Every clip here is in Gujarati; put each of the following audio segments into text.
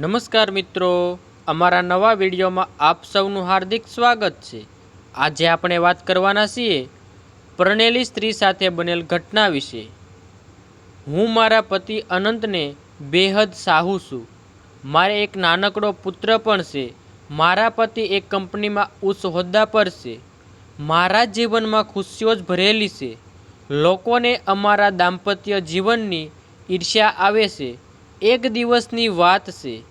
નમસ્કાર મિત્રો, અમારા નવા વિડીયોમાં આપ સૌનું હાર્દિક સ્વાગત છે. આજે આપણે વાત કરવાના છીએ પરણેલી સ્ત્રી સાથે બનેલ ઘટના વિશે. હું મારા પતિ અનંતને બેહદ સાહુ છું. મારે એક નાનકડો પુત્ર પણ છે. મારા પતિ એક કંપનીમાં ઉચ્ચ હોદ્દા પર છે. મારા જીવનમાં ખુશીઓ જ ભરેલી છે. લોકોને અમારા દાંપત્ય જીવનની ઈર્ષ્યા આવે છે. એક દિવસની વાત છે.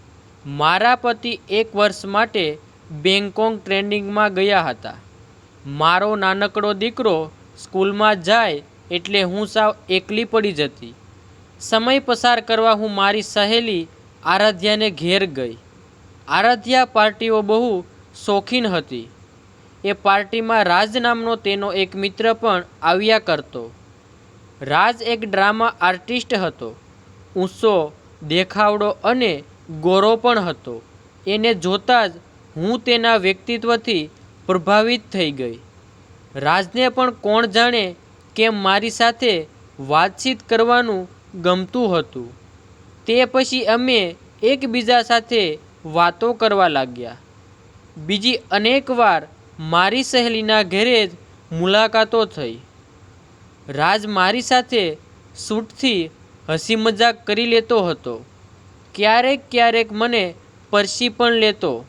મારા પતિ એક વર્ષ માટે બેંકોક ટ્રેનિંગમાં ગયા હતા. મારો નાનકડો દીકરો સ્કૂલમાં જાય એટલે હું સાવ એકલી પડી જતી. સમય પસાર કરવા હું મારી સહેલી આરાધ્યાને ઘેર ગઈ. આરાધ્યા પાર્ટીઓ બહુ શોખીન હતી. એ પાર્ટીમાં રાજ નામનો તેનો એક મિત્ર પણ આવ્યા કરતો. રાજ એક ડ્રામા આર્ટિસ્ટ હતો. ઊંચો દેખાવડો અને ગોરો પણ હતો. એને જોતાં જ હું તેના વ્યક્તિત્વથી પ્રભાવિત થઈ ગઈ. રાજને પણ કોણ જાણે કેમ મારી સાથે વાતચીત કરવાનું ગમતું હતું. તે પછી અમે એકબીજા સાથે વાતો કરવા લાગ્યા. બીજી અનેકવાર મારી સહેલીના ઘરે જ મુલાકાતો થઈ. રાજ મારી સાથે સૂટથી હસી મજાક કરી લેતો હતો. ક્યારેક ક્યારેક મને પરસી પણ લેતો.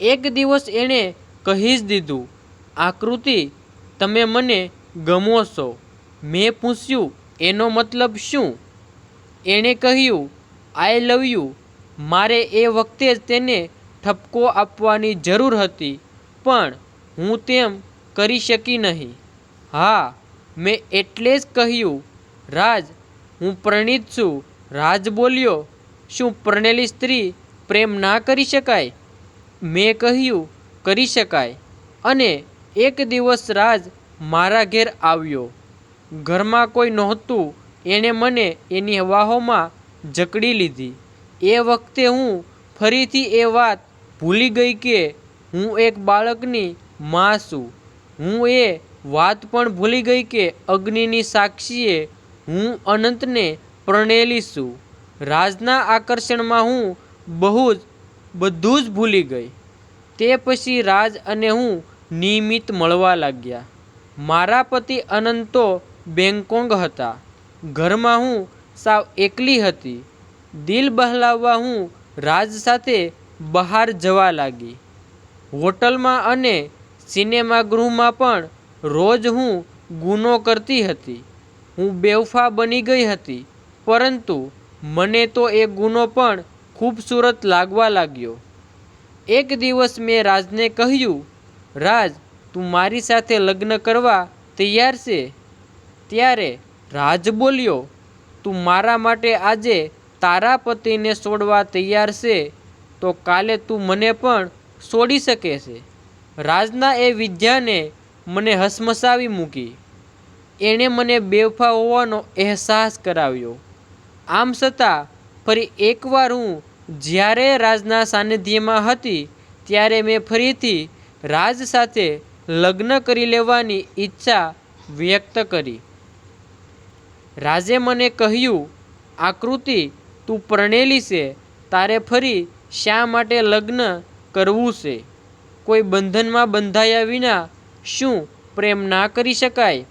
એક દિવસ એણે કહી જ દીધું, આકૃતિ, તમે મને ગમો છો. મેં પૂછ્યું, એનો મતલબ શું? એણે કહ્યું આઈ લવ યુ મારે એ વખતે જ તેને ઠપકો આપવાની જરૂર હતી, પણ હું તેમ કરી શકી નહીં. હા, મેં એટલે જ કહ્યું. રાજ, હું પરણિત છું. રાજ બોલ્યો, શું પરણેલી સ્ત્રી પ્રેમ ના કરી શકાય? મેં કહ્યું, કરી શકાય. અને એક દિવસ રાજ મારા ઘેર આવ્યો. ઘરમાં કોઈ નહોતું, એણે મને એની વાહોમાં જકડી લીધી. એ વખતે હું ફરીથી એ વાત ભૂલી ગઈ કે હું એક બાળકની મા છું. હું એ વાત પણ ભૂલી ગઈ કે અગ્નિની સાક્ષીએ હું અનંતને પરણેલી છું. રાજના આકર્ષણમાં હું બહુ જ, બધું જ ભૂલી ગઈ. તે પછી રાજ અને હું નિયમિત મળવા લાગ્યા. મારા પતિ અનંત તો બેંકોક હતા. ઘરમાં હું સાવ એકલી હતી. દિલ બહલાવવા હું રાજ સાથે બહાર જવા લાગી. હોટલમાં અને સિનેમાગૃહમાં પણ રોજ હું ગુનો કરતી હતી. હું બેવફા બની ગઈ હતી, પરંતુ મને તો એ ગુનો પણ ખૂબસૂરત લાગવા લાગ્યો. એક દિવસ મેં રાજને કહ્યું, રાજ, તું મારી સાથે લગ્ન કરવા તૈયાર છે? ત્યારે રાજ બોલ્યો, તું મારા માટે આજે તારા પતિને છોડવા તૈયાર છે, તો કાલે તું મને પણ છોડી શકે છે. રાજના એ વિદ્યાને મને હસમસાવી મૂકી. એણે મને બેવફા હોવાનો અહેસાસ કરાવ્યો. આમ છતાં, ફરી એકવાર હું જ્યારે રાજના સાનિધ્યમાં હતી, ત્યારે મેં ફરીથી રાજ સાથે લગ્ન કરી લેવાની ઈચ્છા વ્યક્ત કરી. રાજે મને કહ્યું, આકૃતિ, તું પરણેલી છે, તારે ફરી શા માટે લગ્ન કરવું છે? કોઈ બંધનમાં બંધાયા વિના શું પ્રેમ ના કરી શકાય?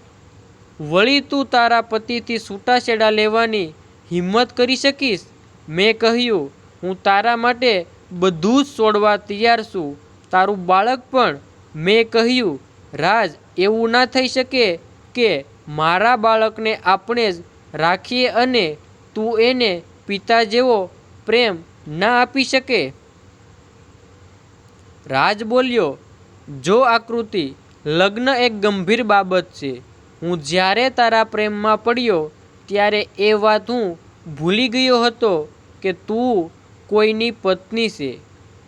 વળી તું તારા પતિથી છૂટાછેડા લેવાની હિંમત કરી શકીશ? મેં કહ્યું, હું તારા માટે બધું જ છોડવા તૈયાર છું. તારું બાળક પણ. મેં કહ્યું, રાજ, એવું ના થઈ શકે કે મારા બાળકને આપણે જ રાખીએ અને તું એને પિતા જેવો પ્રેમ ના આપી શકે. રાજ બોલ્યો, જો આકૃતિ લગ્ન એક ગંભીર બાબત છે. હું જ્યારે તારા પ્રેમમાં પડ્યો, ત્યારે એ વાત હું ભૂલી ગયો હતો કે તું કોઈની પત્ની છે.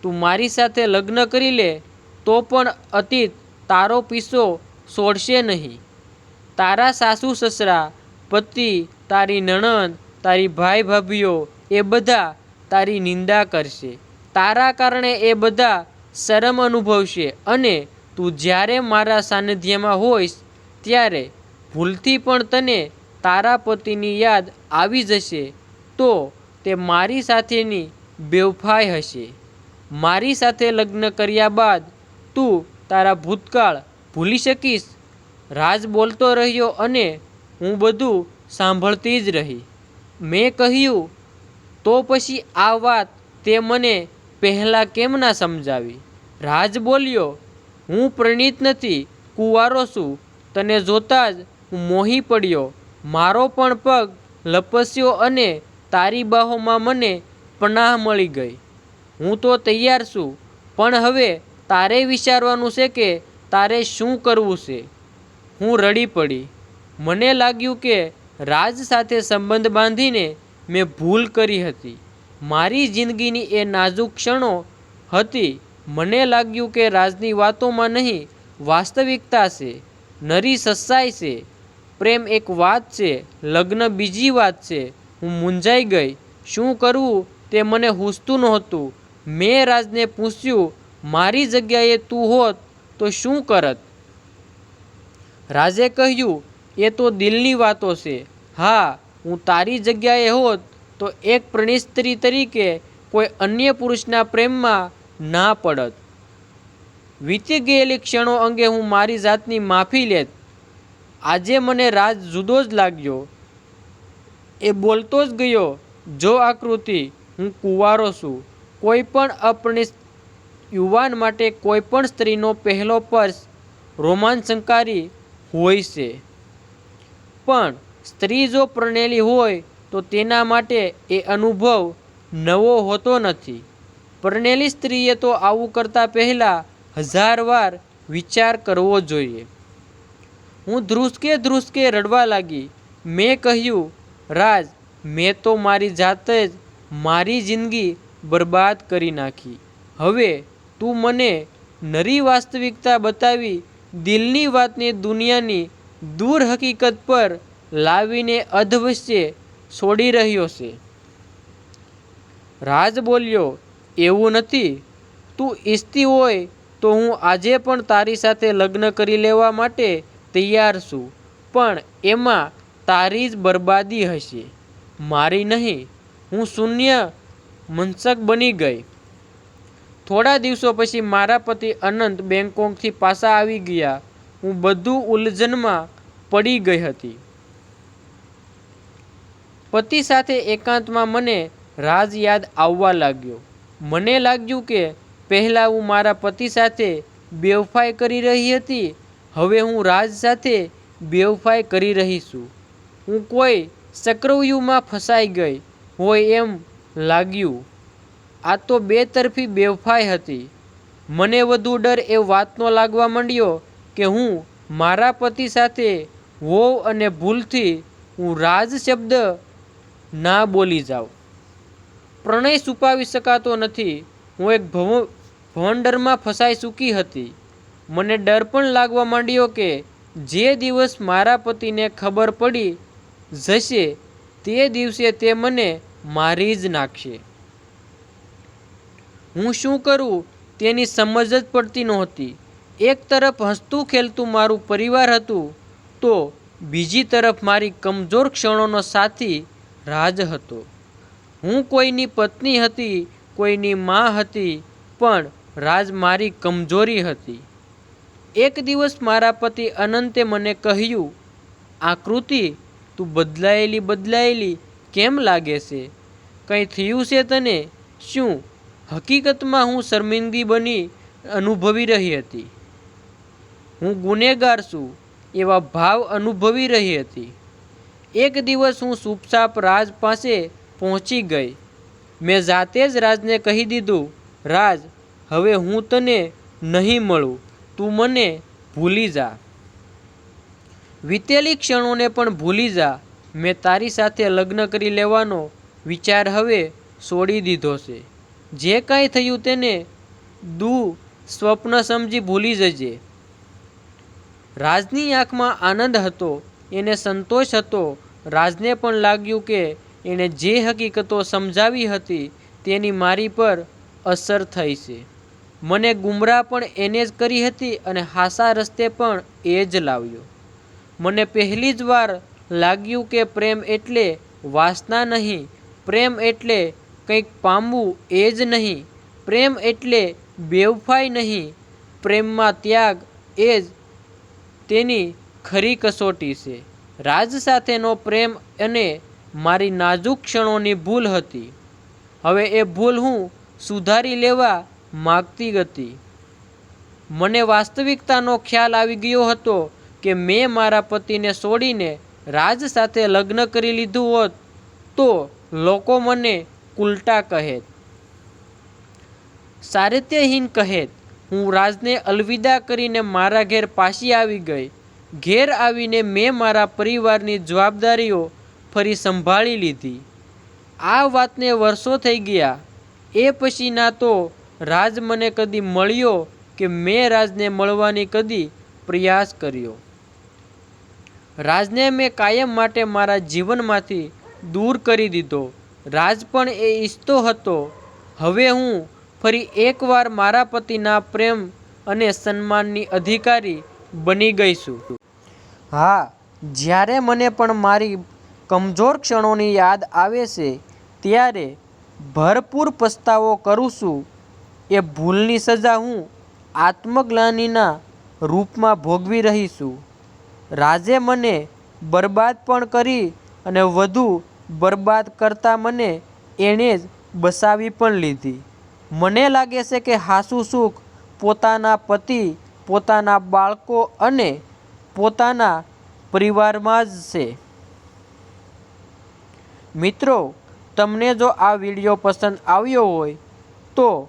તું મારી સાથે લગ્ન કરી લે, તો પણ અતીત તારો પીસો છોડશે નહીં. તારા સાસુ સસરા, પતિ, તારી નણંદ, તારી ભાઈ ભાભીઓ, એ બધા તારી નિંદા કરશે. તારા કારણે એ બધા શરમ અનુભવશે અને તું જ્યારે મારા સાનિધ્યમાં હોઈશ, ત્યારે ભૂલથી પણ તને તારા પતિની યાદ આવી જશે, તો તે મારી સાથેની બેવફાઈ હશે. મારી સાથે લગ્ન કર્યા બાદ તું તારા ભૂતકાળ ભૂલી શકીશ. રાજ બોલતો રહ્યો અને હું બધું સાંભળતી જ રહી. મેં કહ્યું, તો પછી આ વાત તે મને પહેલાં કેમ ના સમજાવી? રાજ બોલ્યો, હું પ્રણીત નથી, કુંવારો છું. તને જોતાં જ હું મોહી પડ્યો. મારો પણ પગ લપસ્યો અને તારી બાહોમાં મને પનાહ મળી ગઈ. હું તો તૈયાર છું, પણ હવે તારે વિચારવાનું છે કે તારે શું કરવું છે. હું રડી પડી. મને લાગ્યું કે રાજ સાથે સંબંધ બાંધીને મેં ભૂલ કરી હતી. મારી જિંદગીની એ નાજુક ક્ષણો હતી. મને લાગ્યું કે રાજની વાતોમાં નહીં, વાસ્તવિકતા છે, નરી સચ્ચાઈ છે. પ્રેમ એક વાત છે, લગ્ન બીજી વાત છે. હું મૂંઝાઈ ગઈ. શું કરવું? તે મને હૂસતું નહોતું. મેં રાજને પૂછ્યું, મારી જગ્યાએ તું હોત તો શું કરત? રાજે કહ્યું, એ તો દિલની વાતો છે. હા, હું તારી જગ્યાએ હોત તો એક પ્રણિસ્ત્રી તરીકે કોઈ અન્ય પુરુષના પ્રેમમાં ના પડત. વીતી ગયેલી ક્ષણો અંગે હું મારી જાતની માફી લેત. આજે મને રાજ જુદો જ લાગ્યો. એ બોલતો જ ગયો, જો આકૃતિ, હું કુંવારો છું. કોઈ પણ અપરિણિત યુવાન માટે કોઈ પણ સ્ત્રીનો પહેલો પર્સ રોમાંચકારી હોય છે. પણ સ્ત્રી જો પ્રણેલી હોય, તો તેના માટે એ અનુભવ નવો હોતો નથી. પરણેલી સ્ત્રીએ તો આવું કરતાં પહેલાં હજાર વાર વિચાર કરવો જોઈએ. હું ધ્રુસકે ધ્રુસકે રડવા લાગી. મેં કહ્યું, રાજ, મેં તો મારી જાતે જ મારી જિંદગી બરબાદ કરી નાખી. હવે તું મને નરી વાસ્તવિકતા બતાવી, દિલની વાતને દુનિયાની દૂર હકીકત પર લાવીને અધવશ્ય છોડી રહ્યો છે. રાજ બોલ્યો, એવું નથી. તું ઈચ્છતી હોય તો હું આજે પણ તારી સાથે લગ્ન કરી લેવા માટે તૈયાર છું. પણ એમાં તારી જ બરબાદી હશે. મારી નહીં, હું શૂન્ય મનસક બની ગઈ. થોડા દિવસો પછી મારા પતિ અનંત બેંગકોકથી પાછા આવી ગયા. હું બધું ઉલઝનમાં પડી ગઈ હતી. પતિ સાથે એકાંતમાં મને રાજ યાદ આવવા લાગ્યો. મને લાગ્યું કે પહેલાં હું મારા પતિ સાથે બેવફાઈ કરી રહી હતી હવે હું રાજ સાથે બેવફાઈ કરી રહી છું હું કોઈ ચક્રવ્યૂહમાં ફસાઈ ગઈ હોય એમ લાગ્યું. આ તો બેતરફી બેવફાઈ હતી. મને વધુ ડર એ વાતનો લાગવા માંડ્યો કે હું મારા પતિ સાથે હોવ અને ભૂલથી હું રાજ શબ્દ ના બોલી જાઉં. પ્રણય છુપાવી શકાતો નથી. હું એક ભવ, ભવંડરમાં ફસાઈ ચૂકી હતી. મને ડર પણ લાગવા માંડ્યો કે જે દિવસ મારા પતિને ખબર પડી જશે, તે દિવસે તે મને મારી જ નાખશે. હું શું કરું તેની સમજ જ પડતી નહોતી. એક તરફ હસતું ખેલતું મારું પરિવાર હતું, તો બીજી તરફ મારી કમજોર ક્ષણોનો સાથી રાજ હતો. હું કોઈની પત્ની હતી, કોઈની મા હતી, પણ રાજ મારી કમજોરી હતી. એક દિવસ મારા પતિ અનંતે મને કહ્યું આકૃતિ તું બદલાયેલી બદલાયેલી કેમ લાગે છે? કંઈ થયું છે તને? શું હકીકતમાં હું શર્મિંદગી બની અનુભવી રહી હતી? હું ગુનેગાર છું એવા ભાવ અનુભવી રહી હતી. એક દિવસ હું સુપસાપ રાજ પાસે પહોંચી ગઈ. મેં જાતે જ રાજને કહી દીધું, રાજ, હવે હું તને નહીં મળું. તું મને ભૂલી જા. વીતેલી ક્ષણોને પણ ભૂલી જા. મેં તારી સાથે લગ્ન કરી લેવાનો વિચાર હવે છોડી દીધો છે. જે કાંઈ થયું તેને દુ સ્વપ્ન સમજી ભૂલી જજે. રાજની આંખમાં આનંદ હતો, એને સંતોષ હતો. રાજને પણ લાગ્યું કે એણે જે હકીકતો સમજાવી હતી તેની મારી પર અસર થઈ છે. મને ગુમરાહ પણ એને જ કરી હતી અને હાસા રસ્તે પણ એ જ લાવ્યો. મને પહેલી જ વાર લાગ્યું કે પ્રેમ એટલે વાસના નહીં, પ્રેમ એટલે કંઈક પામવું એ જ નહીં, પ્રેમ એટલે બેવફાઈ નહીં, પ્રેમમાં ત્યાગ એ જ તેની ખરી કસોટી છે. રાજ સાથેનો પ્રેમ અને મારી નાજુક ક્ષણોની ભૂલ હતી. હવે એ ભૂલ હું સુધારી લેવા માગતી હતી. મને વાસ્તવિકતાનો ખ્યાલ આવી ગયો હતો કે મેં મારા પતિને છોડીને રાજ સાથે લગ્ન કરી લીધું હોત તો લોકો મને ઉલટા કહેત. સારિત્યહીન કહેત, હું રાજને અલવિદા કરીને મારા ઘેર પાછી આવી ગઈ. ઘેર આવીને મેં મારા પરિવારની જવાબદારીઓ ફરી સંભાળી લીધી. આ વાતને વર્ષો થઈ ગયા. એ પછીના તો રાજ મને કદી મળ્યો કે મેં રાજને મળવાની કદી પ્રયાસ કર્યો? રાજને મેં કાયમ માટે મારા જીવનમાંથી દૂર કરી દીધો. રાજ પણ એ ઈચ્છતો હતો. હવે હું ફરી એકવાર મારા પતિના પ્રેમ અને સન્માનની અધિકારી બની ગઈ છું. હા, જ્યારે મને પણ મારી કમજોર ક્ષણોની યાદ આવે છે, ત્યારે ભરપૂર પસ્તાવો કરું છું. એ ભૂલની સજા હું આત્મગ્લાનિના રૂપમાં ભોગવી રહી છું રાજે મને બરબાદ પણ કરી અને વધુ બરબાદ કરતાં મને એણે જ બસાવી પણ લીધી. મને લાગે છે કે હાસુ સુખ પોતાના પતિ, પોતાના બાળકો અને પોતાના પરિવારમાં જ છે. મિત્રો, તમને જો આ વીડિયો પસંદ આવ્યો હોય તો